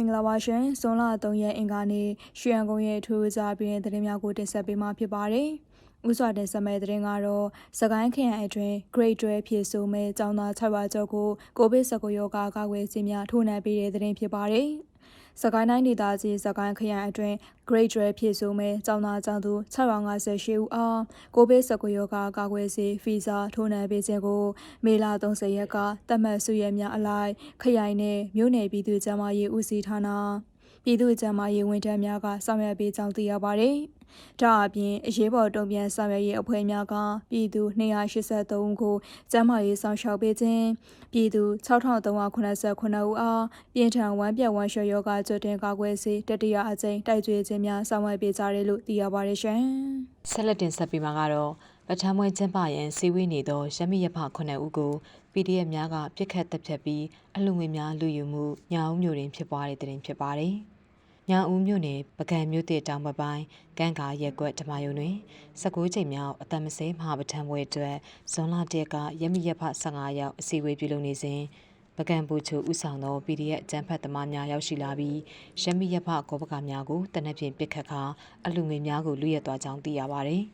င်္ဂလာပါရှင်ဇွန်လ3ရက်အင်္ဂါနေ့ရွှေရန်ကုန်ရဲ့အထူးအစားပြည်သတင်းများကိုတင်ဆက်ပေးမှာဖြစ်ပါတယ်။ဥစွာတင်ဆက်မဲ့သတင်းကတော့စကိုင်းခရိုင်အတွင်း Great 12ဖြစ်ဆိုမဲ့ကျောင်းသား6ပါးကျော်ကိုကိုဗစ် 19 ရောဂါကာကွယ်ဆေးများထိုးနှံပေးတဲ့သတင်းဖြစ်ပါတယ်။ စကိုင်းတိုင်းဒေသကြီးစကိုင်းခရိုင်အတွင်း Great 12ဖြစ်ဆိုမဲ့ကျောင်းသားကျောင်းသူ658ဦးအားကိုဗစ်19ရောဂါကာကွယ်ဆေးဖီဇာထိုးနှံပေးခြင်းကိုမေလ30ရက်ကတတ်မှတ်စုရများအလိုက်ခရိုင်နဲ့မြို့နယ်ပြည်သူ့ကျန်းမာရေးဦးစီးဌာန ပြည်သူ့ကျန်းမာရေးဝန်ထမ်းများကဆောင်ရွက်ပေးကြောင်းသိရပါတယ်။ဒါအပြင်အရေးပေါ်တုံ့ပြန်ဆောင်ရွက်ရေးအဖွဲ့များကပြည်သူ283ဦးကိုကျန်းမာရေးဆောင်ရှောက်ပေးခြင်းပြည်သူ6389ဦးအားပြင်ထန်ဝမ်းပြက်ဝမ်းလျှော်ယောဂကြွတင်ကာကွယ်စေတတိယအကြိမ်တိုက်ကြွေခြင်းများဆောင်ရွက်ပေးကြတယ်လို့သိရပါတယ်ရှင်။ဆက်လက်တင်ဆက်ပေးမှာကတော့ ပထမွေးကျင်းပရန်စီဝေးနေသောရမီရဖ9ဦးကို PDF များကပြစ်ခတ်တပ်ဖြတ်ပြီးအလူငွေများလူယူမှုညောင်မျိုးတွင်ဖြစ်ပွားတဲ့တဲ့တင်ဖြစ်ပါတယ်။ညောင်ဦးမြို့နယ်ပကံမြို့တည်တောင်ပပိုင်းကန့်ကာရက်ကွက်ဓမ္မယုံတွင်19ချိန်မြောက်အသက်မစဲမဟာပဋ္ဌာန်းပွဲအတွက်ဇွန်လတက်ကရမရဖ15ရောက်အစည်းအဝေးပြုလုပ်နေစဉ်ပကံပူချိုဥဆောင်သော PDF အကြမ်းဖက်သမားများရောက်ရှိလာပြီးရမရဖကောပကများကိုတနက်ဖြန်ပစ်ခတ်ခါအလူငွေများကိုလူရဲသွားကြောင်းသိရပါသည်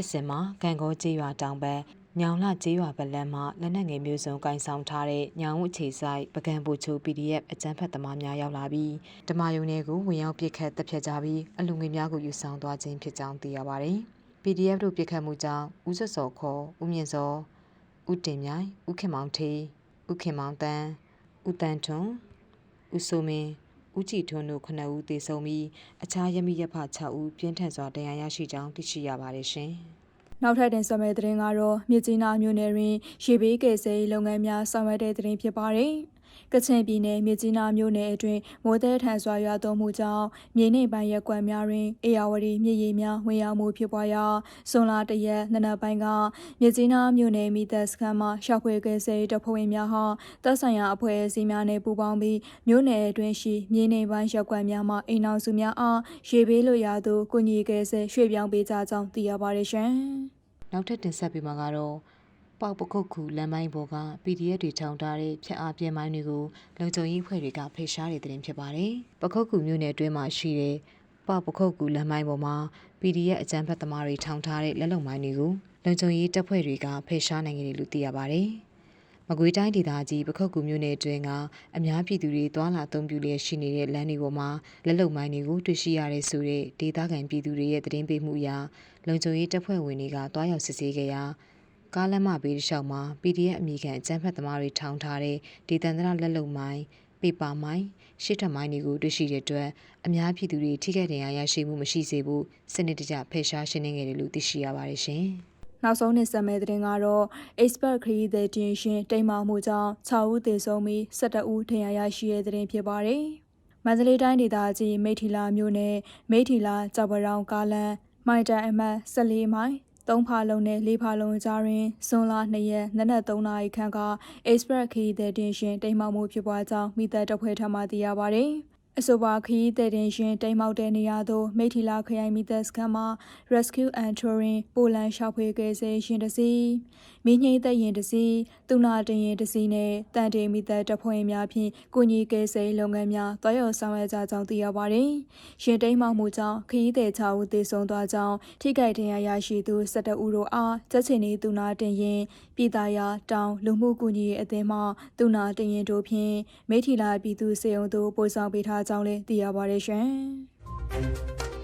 ဖြစ်စဉ်မှာကံကောကျေးရွာတောင်ဘက်ညောင်လှကျေးရွာဗလန်မှလက်နက်ငယ်မျိုးစုံကင်ဆောင်ထားတဲ့ညောင်ဦးအခြေဆိုင်ပကံပူချို PDF အကြမ်းဖက်သမားများရောက်လာပြီးဓမာယုံတွေကိုဝင်ရောက်ပစ်ခတ်တပ်ဖြတ်ကြပြီးအလူငွေများကိုယူဆောင်သွားခြင်းဖြစ်ကြောင်းသိရပါတယ်။ PDF တို့ပစ်ခတ်မှုကြောင့်ဦးဆွစော်ခေါ်ဦးမြင့်စောဦးတင်မြိုင်ဦးခင်မောင်ထေးဦးခင်မောင်တန်းဦးတန်းထွန်းဦးစိုးမင်း ဦးကြည်ထွန်းတို့9ဦးသေဆုံးပြီးအခြားရမိရဖ6ဦးပြင်းထန်စွာဒဏ်ရာရရှိကြောင်းသိရှိရပါတယ်ရှင်။နောက်ထပ်တင်ဆက်မယ့်သတင်းကတော့မြစ်ကြီးနားမြို့နယ်တွင်ရေဘေးကယ်ဆယ်ရေးလုပ်ငန်းများဆောင်ရွက်တဲ့သတင်းဖြစ်ပါတယ်။ ကချင်ပြည်နယ်မြစ်ကြီးနားမြို့နယ်အတွင်းမိုးသည်ထန်စွာရွာသွန်းမှုကြောင့်မြေနေပိုင်းရက်ကွက်များတွင်အေယာဝတီမြစ်ရေများဝင်ရောက်မှုဖြစ်ပွားရာဇွန်လတရက်နနက်ပိုင်းကမြစ်ကြီးနားမြို့နယ်မိသက်စခန်းမှရှောက်ဖွေကယ်ဆယ်တပ်ဖွဲ့ဝင်များဟာတပ်ဆိုင်ရာအဖွဲ့အစည်းများနဲ့ပူးပေါင်းပြီးမြို့နယ်အတွင်းရှိမြေနေပိုင်းရက်ကွက်များမှအိမ်အောင်စုများအားရေဘေးလိုရာသို့ကုညီကယ်ဆယ်ရွှေ့ပြောင်းပေးကြကြောင်းသိရပါတယ်ရှင်။နောက်ထပ်တင်ဆက်ပေးမှာကတော့ ပေါက်ပခုတ်ခုလမ်းပိုင်းပေါ်က PDF တွေထောင်ထားတဲ့ဖြတ်အားပြဲမိုင်းတွေကိုလုံခြုံရေးအဖွဲ့တွေကဖိရှားတဲ့တဲ့တင်ဖြစ်ပါတယ်။ပခုတ်ခုမြို့နယ်အတွင်းမှာရှိတဲ့ပေါက်ပခုတ်ကူလမ်းမိုင်းပေါ်မှာ PDF အကြမ်းဖက်သမားတွေထောင်ထားတဲ့လက်လုံမိုင်းတွေကိုလုံခြုံရေးတပ်ဖွဲ့တွေကဖိရှားနိုင်ခဲ့တယ်လို့သိရပါတယ်။မကွေးတိုင်းဒေသကြီးပခုတ်ကူမြို့နယ်အတွင်းကအများပြည်သူတွေတွာလာအုံပြူလျက်ရှိနေတဲ့လမ်းတွေပေါ်မှာလက်လုံမိုင်းတွေကိုတွေ့ရှိရတဲ့ဆိုတဲ့ဒေသခံပြည်သူတွေရဲ့သတင်းပေးမှုအရလုံခြုံရေးတပ်ဖွဲ့ဝင်တွေကတွားရောက်စစ်ဆေးခဲ့ရာ ကားလမ်းမဘေးတစ်လျှောက်မှာ PDF အမိခံအကြမ်းဖက်သမားတွေထောင်ထားတဲ့ဒေသန္တရလက်လုံမိုင်းပေပါမိုင်းရှစ်ထမိုင်းတွေကိုတွေ့ရှိတဲ့အတွက်အများပြည်သူတွေထိခိုက်ဒဏ်ရာရရှိမှုမရှိစေဖို့စနစ်တကျဖယ်ရှားရှင်းလင်းခဲ့တယ်လို့သိရှိရပါတယ်ရှင်။နောက်ဆုံးနှစ်ဆက်မဲ့တဲ့တင်ကတော့ expert ခရီးသည်တင်ရှင်တိမ်မောင်မှုကြောင့်6ဦးသေဆုံးပြီး12ဦးဒဏ်ရာရရှိတဲ့တဲ့ဖြစ်ပါတယ်။မန္တလေးတိုင်းဒေသကြီးမိထီလာမြို့နယ်မိထီလာကြောက်ပရောင်ကားလမ်းမိုင်တိုင်အမှတ်14မိုင် ၃ဖာလုံးနဲ့၄ဖာလုံးကြားတွင်ဇွန်လ2ရက်နနက်3နာရီခန့်က Express ခရီးသည်တင်ရှင်တိမ်မောက်မှုဖြစ်ပွားကြောင်းမိသက်တပ်ဖွဲ့ထံမှသိရပါသည်။ အဆိုပါခရီးသည်တင်ရှင်တိမ်မောက်တဲ့နေရာသို့မိထီလာခရိုင်မီသက်စခန်းမှ Rescue and Touring ပိုလန်ရှောက်ဖွေကယ်ဆယ်ရှင်တစီမိငိမ့်သက်ရင်တစီသူနာတင်ရင်တစီနဲ့တန်တေမီသက်တပ်ဖွဲ့များဖြင့်ကုညီကယ်ဆယ်လုပ်ငန်းများတွားရောက်ဆောင်ရွက်ကြကြောင်းသိရပါတယ်။ရှင်တိမ်မောက်မှုကြောင့်ခရီးသည်6ဦးသေဆုံးသွားကြောင်းထိခိုက်ဒဏ်ရာရရှိသူ17ဦးတို့အားချက်ချင်နေသူနာတင်ရင်ပြည်သားရတောင်လူမှုကူညီရေးအသင်းမှသူနာတင်ရင်တို့ဖြင့်မိထီလာပြည်သူစေုံတို့ပို့ဆောင်ပေးထားကြောင်းလည်းသိရပါတယ်ရှင်။